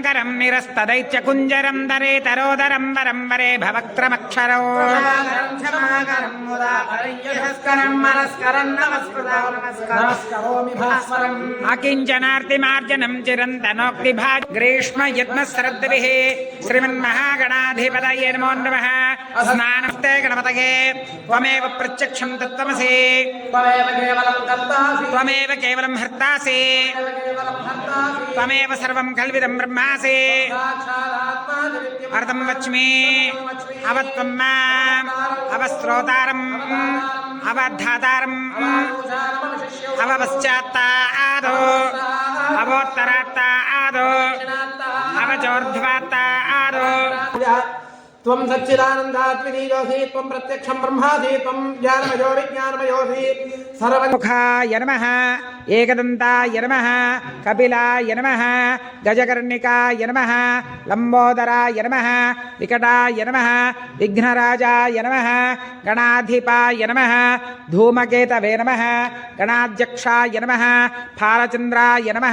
శంకరం నిరస్తదైత్యకుంజరం దరే తరోదరం వరం వరే భవక్రమక్షరో. అకించనార్తిమార్జనం చిరంతనోక్తి భా గ్రీష్మ యత్న శ్రద్ధభిః శ్రీమన్మహాగణాధిపతయే నమో నమః. స్నానస్తే గణపతయే. త్వమేవ ప్రత్యక్షం తత్వమసి. త్వమేవ కేవలం హర్తాసి. కేవలం హర్తాసి త్వమేవ సర్వం కల్విదం బ్రహ్మాసి సాక్షాదాత్మాదిత్యం అర్థం వచ్మి అవత్వం మాం అవస్త్రోతారం అవధాతారం అవపశ్చాత్త ఆదో అవోత్తరాత్త ఆదో అవచోర్ధ్వాత్త ఆదో త్వం సచ్చిదానందాత్మినీయోసి త్వం ప్రత్యక్షం బ్రహ్మాసి త్వం జ్ఞానమయో ఏకదంతాయ నమ కపిలాయ నమ గజకర్ణికాయ నమ లంబోదరాయ నమ వికటాయ నమ విఘ్నరాజాయ నమ గణాధిపాయ నమ ధూమకేతవే నమ గణాధ్యక్షాయ నమ ఫాలచంద్రాయ నమ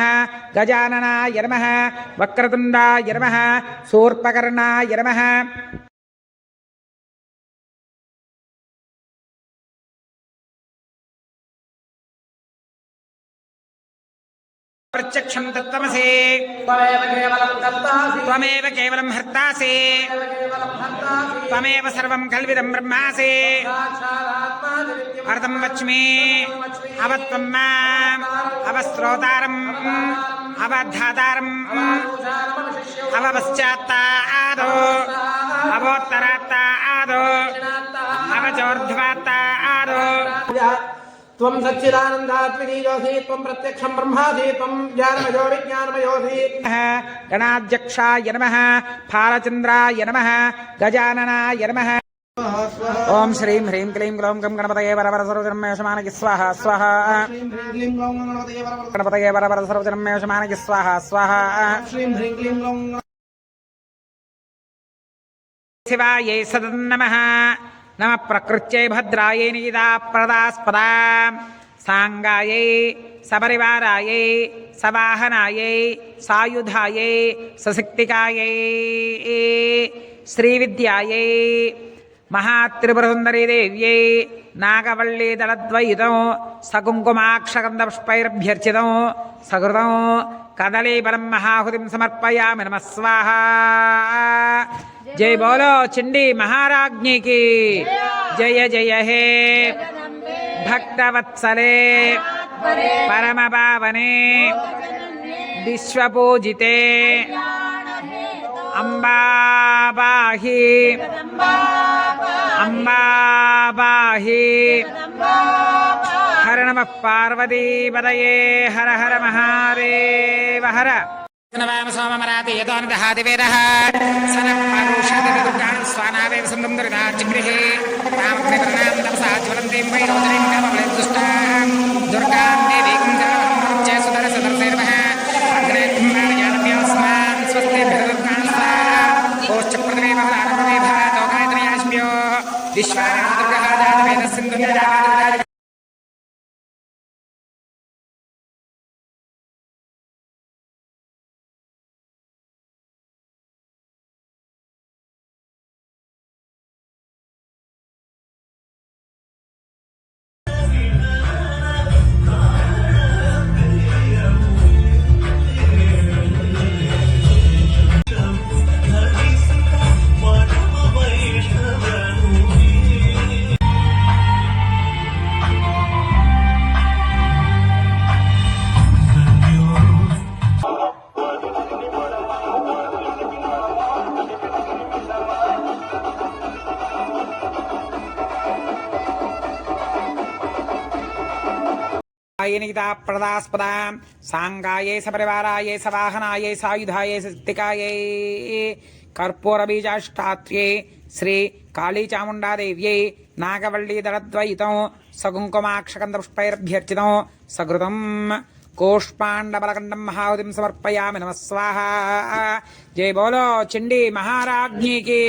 గజాననాయ నమ వక్రతుండాయ నమ శూర్పకర్ణాయ నమ. ప్రత్యక్షం తత్వమసి త్వమేవ కేవలం హర్తాసి. త్వమేవ సర్వం కల్విదం బ్రహ్మాసి. అర్థం వచ్మి అవత్వం మాం. అవస్త్రోతారం. అవధాతారం అవపశ్చాత్త ఆదో అవోత్తరాత్త. त्वं सच्चिदानन्दात्मिकीयोऽसि त्वं प्रत्यक्षं ब्रह्मासि, त्वं ज्ञानमयो विज्ञानमयोऽसि गणाध्यक्षाय नमः, फालचन्द्राय नमः, गजाननाय नमः। ओम श्रीं ह्रीं क्लीं ग्लौं गं गणपतये वरवर सर्वजन्मे शमानकि स्वाहा स्वाहा। गणपतये वरवर सर्वजन्मे शमानकि स्वाहा स्वाहा। शिवायै सदन् नमः। నమ ప్రకృత్యై భద్రాయై నిదాప్రదాస్పదా సాంగాయై సపరివారాయై సవాహనాయై సాయుధాయై సశక్తికాయై శ్రీవిద్యాయై మహాత్రిపురసుందరీదేవ్యై నాగవల్లీదళద్వయుతం సకుంకుమాక్షగంధపుష్పైర్భ్యర్చితం సకృతం కదలీబలం మహాహుతిం సమర్పయామి నమ స్వాహ. जय बोलो चिंडी महाराज्ञ की। जय जय हे। भक्तवत्सले परम पावने विश्वपूजिते, अम्बाबाहि अम्बाबाहि। हर नमः पार्वती पदये हर हर महादेव, हर। నవామ సోమమరాతి యతోని దహాతి వేదః సనః స్వానావేవ సందం దుర్గాచిగృహే రామకృతనాం తపసా జ్వలంతీం దుష్టాం దుర్గాం ఆయనిగితా ప్రదాస్పదాం సాంగాయే సపరివారాయే సవాహనాయే సాయుధాయే శక్తికాయే కర్పూరబీజాష్టాత్ర్యే శ్రీ కాళీచాముండాదేవ్యై నాగవల్లీదళద్వయితం సగుంకుమాక్షకందపుష్పైరభ్యర్చితం సఘృతం కోష్పాండబలకండం మహావతిం సమర్పయామి నమస్వాహ జై బోలో చండీ మహారాజ్ఞీకి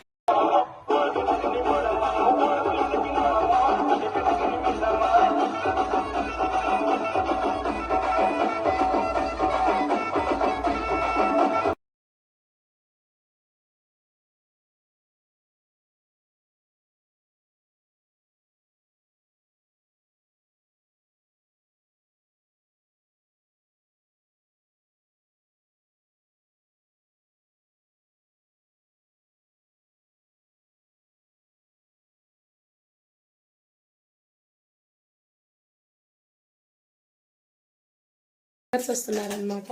సింగర్స్ వస్తున్నారనమాట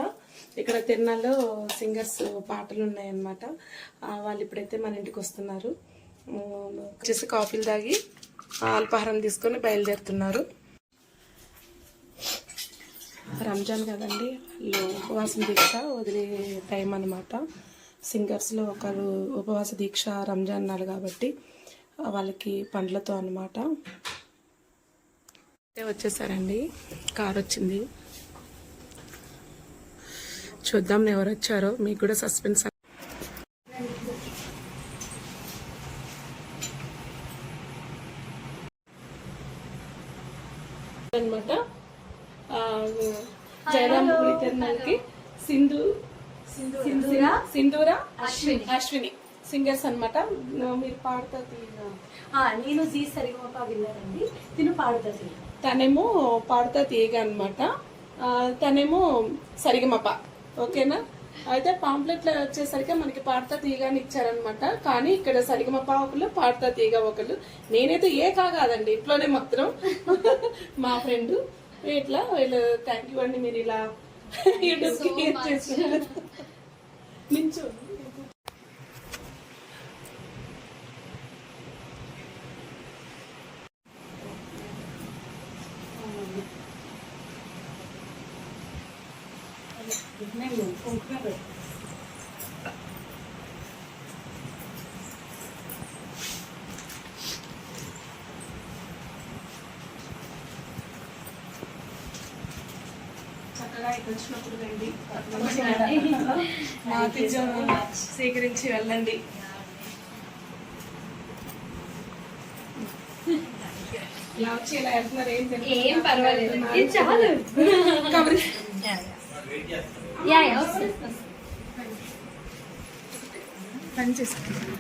ఇక్కడ తిరునాళ్ళలో సింగర్స్ పాటలు ఉన్నాయన్నమాట. వాళ్ళు ఇప్పుడైతే మన ఇంటికి వస్తున్నారు. వచ్చేసి కాఫీలు తాగి అల్పాహారం తీసుకొని బయలుదేరుతున్నారు. రంజాన్ కదండి ఉపవాసం దీక్ష వదిలే టైం అనమాట సింగర్స్లో ఒకరు ఉపవాస దీక్ష రంజాన్ నాడు కాబట్టి వాళ్ళకి పండ్లతో అనమాట వచ్చేసారండి. కార్ వచ్చింది. చూద్దాం ఎవరు వచ్చారో. మీకు కూడా సస్పెన్స్ అనమాట జయరామ్ తిరునాళ్ళకి సింధు సింధూర? సింధూర? అశ్విని. అశ్విని. సింగర్స్ అనమాట మీరు పాడుతా నేను జీ సరిగమప విన్నానండి తిను పాడుతుంది. తనేమో పాడుతా తీయగా అనమాట తనేమో సరిగమప. ఓకేనా? అయితే పాంప్లెట్లో వచ్చేసరికి మనకి పాడుతా తీయగాని ఇచ్చారనమాట కానీ ఇక్కడ సరిగమప ఒకళ్ళు పాడుతా తీయగా ఒకళ్ళు. నేనైతే ఏ కాదండి ఇంట్లోనే మాత్రం. మా ఫ్రెండ్. ఇట్లా వీళ్ళు థ్యాంక్ యూ అండి మీరు ఇలా చేస్తున్నారు. నించు. చక్కగా ఇక్కడ వచ్చినప్పుడు రండి ఆతిథ్యం స్వీకరించి వెళ్ళండి. ఇలా వచ్చి ఇలా వెళ్తున్నారు ఏం తెలియదు. ఏం పర్వాలేదు. ఇది చాలు. కబరి. యా యా వస్తుంది, వస్తుంది. పని చేసుకుంటాను